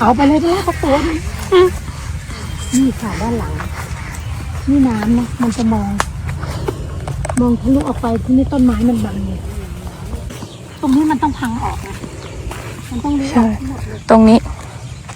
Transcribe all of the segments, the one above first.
เอาไปเลยก็แล้วสักตัวหนึงนี่ค่ะด้านหลัง นี่น้ำนะมันจะมอง มองทะลุออกไปที่นี่ต้นไม้มันบังเลยตรงนี้มันต้องพังออกนะมันต้องรื้อออกทั้งหมดเลยตรงนี้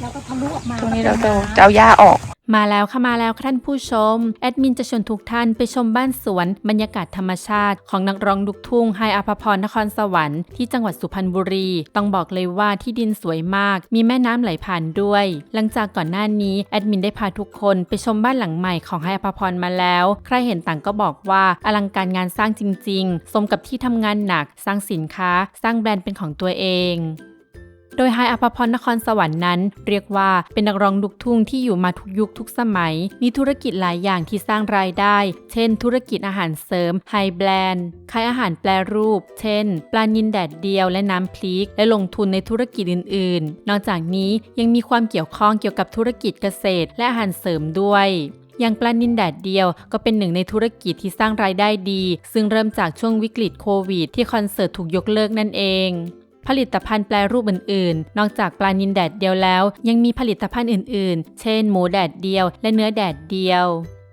แล้วก็ทะลุออกมาตรงนี้เราก็จะป็นน้ำจะเอาหญ้าออก มาแล้วค่ะมาแล้วท่านผู้ชม แอดมินจะชวนทุกท่านไปชมบ้านสวน บรรยากาศธรรมชาติของนักร้องลูกทุ่งไฮอภพรนครสวรรค์ที่จังหวัดสุพรรณบุรี ต้องบอกเลยว่าที่ดินสวยมาก มีแม่น้ำไหลผ่านด้วย หลังจากก่อนหน้านี้แอดมินได้พาทุกคนไปชมบ้านหลังใหม่ของไฮอภพรมาแล้ว ใครเห็นต่างก็บอกว่าอลังการงานสร้างจริง ๆ สมกับที่ทำงานหนัก สร้างสินค้า สร้างแบรนด์เป็นของตัวเอง โดยไฮอภพรนครสวรรค์นั้น เรียกว่าเป็นนักร้องลูกทุ่งที่อยู่มาทุกยุคทุกสมัย มีธุรกิจหลายอย่างที่สร้างรายได้ เช่น ธุรกิจอาหารเสริมไฮแบรนด์ขายอาหารแปรรูป เช่น ปลานินแดดเดียวและน้ำพริก และลงทุนในธุรกิจอื่น ๆ นอกจากนี้ยังมีความเกี่ยวข้องเกี่ยวกับธุรกิจเกษตร และอาหารเสริมด้วยอย่างปลานินแดดเดียวก็เป็นหนึ่งในธุรกิจที่สร้างรายได้ดี ซึ่งเริ่มจากช่วงวิกฤตโควิดที่คอนเสิร์ตถูกยกเลิกนั่นเอง ผลิตภัณฑ์แปรรูปอื่นๆ นอกจากปลานินแดดเดียวแล้ว ยังมีผลิตภัณฑ์อื่นๆ เช่น หมูแดดเดียว และเนื้อแดดเดียว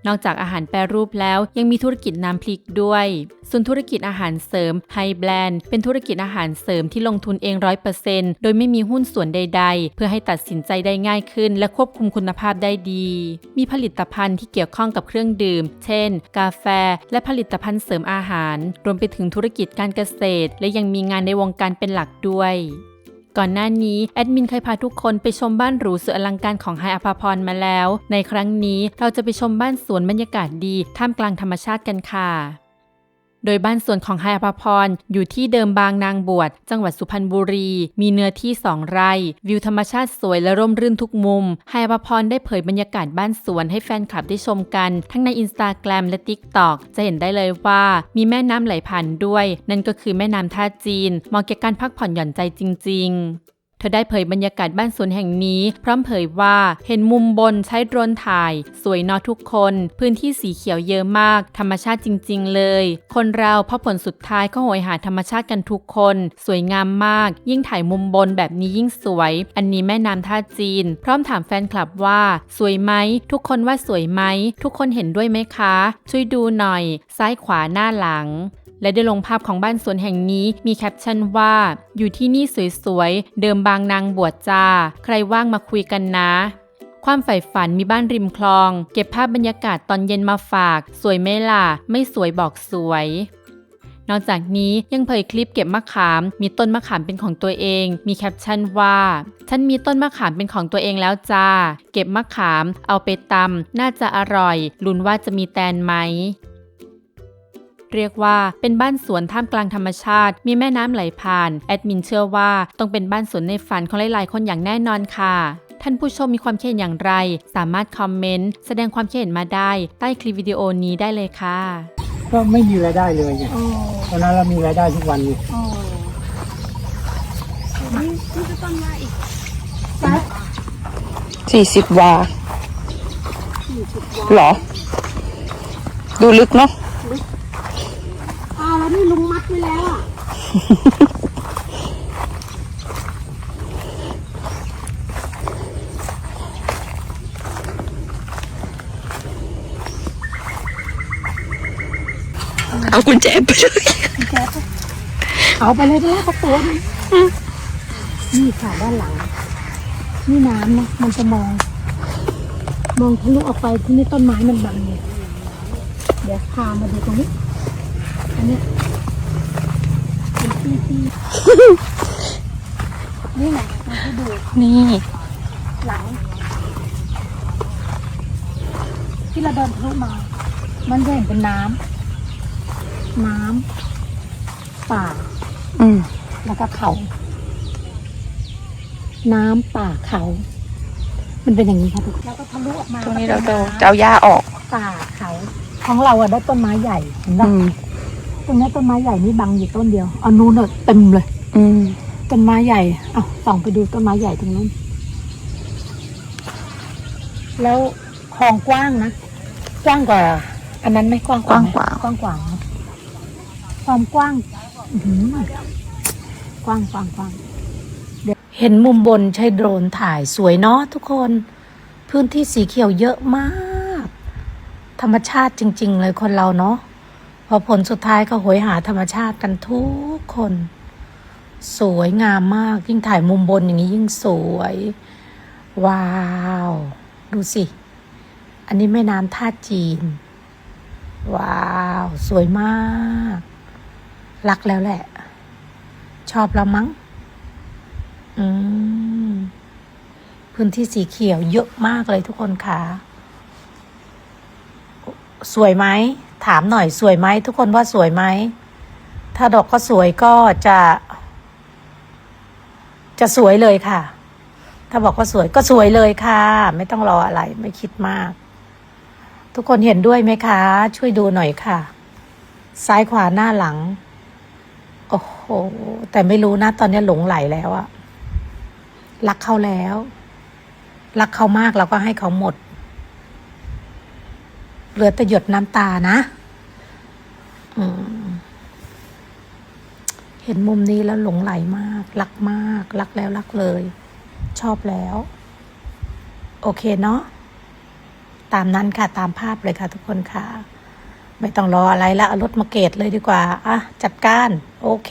นอกจากอาหารแปรรูปแล้วยังมีธุรกิจน้ำพริกด้วย ส่วนธุรกิจอาหารเสริมไฮแบรนด์เป็นธุรกิจอาหารเสริมที่ลงทุนเองร้อยเปอร์เซ็นต์โดยไม่มีหุ้นส่วนใด ๆ เพื่อให้ตัดสินใจได้ง่ายขึ้น และควบคุมคุณภาพได้ดี มีผลิตภัณฑ์ที่เกี่ยวข้องกับเครื่องดื่ม เช่น กาแฟ และผลิตภัณฑ์เสริมอาหาร รวมไปถึงธุรกิจการเกษตร และยังมีงานในวงการเป็นหลักด้วย ก่อนหน้านี้แอดมินเคยพาทุกคนไปชมบ้านหรูสุดอลังการของไฮอภพรมาแล้ว ในครั้งนี้เราจะไปชมบ้านสวนบรรยากาศดีท่ามกลางธรรมชาติกันค่ะ โดยบ้านสวนของไฮอภพรอยู่ที่เดิมบางนางบวช จังหวัดสุพรรณบุรี มีเนื้อที่2ไร่ วิวธรรมชาติสวยและร่มรื่นทุกมุมไฮอภพรได้เผยบรรยากาศบ้านสวนให้แฟนคลับได้ชมกัน ทั้งในอินสตาแกรมและ TikTok จะเห็นได้เลยว่ามีแม่น้ำไหลผ่านด้วย นั่นก็คือแม่น้ำท่าจีนเหมาะแก่การพักผ่อนหย่อนใจจริง ๆ ธอได้เผยบรรยากาศบ้านสวนแห่งนี้ พร้อมเผยว่าเห็นมุมบนใช้โดรนถ่าย สวยนอทุกคน พื้นที่สีเขียวเยอะมาก ธรรมชาติจริง ๆ เลย คนเราพอผลสุดท้ายก็โหยหาธรรมชาติกันทุกคน สวยงามมาก ยิ่งถ่ายมุมบนแบบนี้ยิ่งสวย อันนี้แม่น้ำท่าจีน พร้อมถามแฟนคลับว่า สวยไหมทุกคนว่าสวยไหมทุกคนเห็นด้วยไหมคะ ช่วยดูหน่อย ซ้ายขวาหน้าหลัง และได้ลงภาพของบ้านสวนแห่งนี้มีแคปชั่นว่า อยู่ที่นี่สวยๆ เดิมบางนางบวชจ้า ใครว่างมาคุยกันนะ ความใฝ่ฝันมีบ้านริมคลอง เก็บภาพบรรยากาศตอนเย็นมาฝาก สวยไหมล่ะ ไม่สวยบอกสวยนอกจากนี้ยังเผยคลิปเก็บมะขาม มีต้นมะขามเป็นของตัวเอง มีแคปชั่นว่า ฉันมีต้นมะขามเป็นของตัวเองแล้วจ้า เก็บมะขาม เอาไปตำน่าจะอร่อย ลุ้นว่าจะมีแตนไหม เรียกว่าเป็นบ้านสวนท่ามกลางธรรมชาติ มีแม่น้ำไหลผ่าน แอดมินเชื่อว่าต้องเป็นบ้านสวนในฝันของหลายๆ คนอย่างแน่นอนค่ะท่านผู้ชมมีความคิดเห็นอย่างไร สามารถคอมเมนต์แสดงความคิดเห็นมาได้ ใต้คลิปวิดีโอนี้ได้เลยค่ะ ก็ไม่มีรายได้เลยไงโอ้ตอนนั้นเรามีรายได้ทุกวันนี่โอ้นี่นี่จะต้นว่าอีกแป๊บ40วาเหรอ ดูลึกเนาะอ้าว แล้วนี่ลุงมัดไว้แล้วอะเอากุญแจไปเลยเอาไปเลยก็แล้วสักตัวหนึงนี่ค่ะด้านหลัง นี่น้ำนะมันจะมอง มองทะลุออกไปที่นี่ต้นไม้มันบังเลยเดี๋ยวพามาดูตรงนี้ อันเนี้ยเป็นที่ที่ นี่ไงมาให้ดูนี่หลัง ที่เราเดินทะลุมา มันจะเห็นเป็นน้ำน้ำป่า อืมแล้วก็เขา น้ำป่าเขา มันเป็นอย่างนี้ครับทุกคนแล้วก็ทะลุออกมาตรงนี้เราจะก็จะเอาหญ้าออกเป็นป่าเขา ของเราอะได้ต้นไม้ใหญ่เห็นไหมอืม ตรงนี้ต้นไม้ใหญ่นี่บังอยู่ต้นเดียวอันนู้นอะเต็มเลย อืมต้นไม้ใหญ่เอ้าส่องไปดูต้นไม้ใหญ่ตรงนู้น แล้วคลองกว้างนะ กว้างกว่า อันนั้นไหม่กว้างกว่าไหมกว้างกว่า กว้างกว่านะความกว้างอื้อหือกว้างกว้างกว้างเห็นมุมบนใช้โดรนถ่ายสวยเนาะทุกคน พื้นที่สีเขียวเยอะมาก ธรรมชาติจริง ๆ เลยคนเราเนาะพอผลสุดท้ายก็โหยหาธรรมชาติกันทุกคน สวยงามมาก ยิ่งถ่ายมุมบนอย่างนี้ยิ่งสวย ว้าว ดูสิ อันนี้แม่น้ำท่าจีน ว้าว สวยมาก รักแล้วแหละ ชอบแล้วมั้ง อืม พื้นที่สีเขียวเยอะมากเลยทุกคนค่ะ สวยไหม ถามหน่อยสวยไหม ทุกคนว่าสวยไหม ถ้าดอกก็สวยก็จะ จะสวยเลยค่ะ ถ้าบอกว่าสวยก็สวยเลยค่ะ ไม่ต้องรออะไร ไม่คิดมาก ทุกคนเห็นด้วยไหมคะ ช่วยดูหน่อยค่ะ ซ้ายขวาหน้าหลัง โอ้โห แต่ไม่รู้นะ ตอนนี้หลงไหลแล้วอะรักเขาแล้ว รักเขามากเราก็ให้เขาหมด เหลือแต่หยดน้ำตานะ อืม เห็นมุมนี้แล้วหลงไหลมาก รักมาก รักแล้วรักเลย ชอบแล้ว โอเคเนาะตามนั้นค่ะตามภาพเลยค่ะทุกคนค่ะ ไม่ต้องรออะไรละรถมาเกตเลยดีกว่า อะ จัดการ โอเค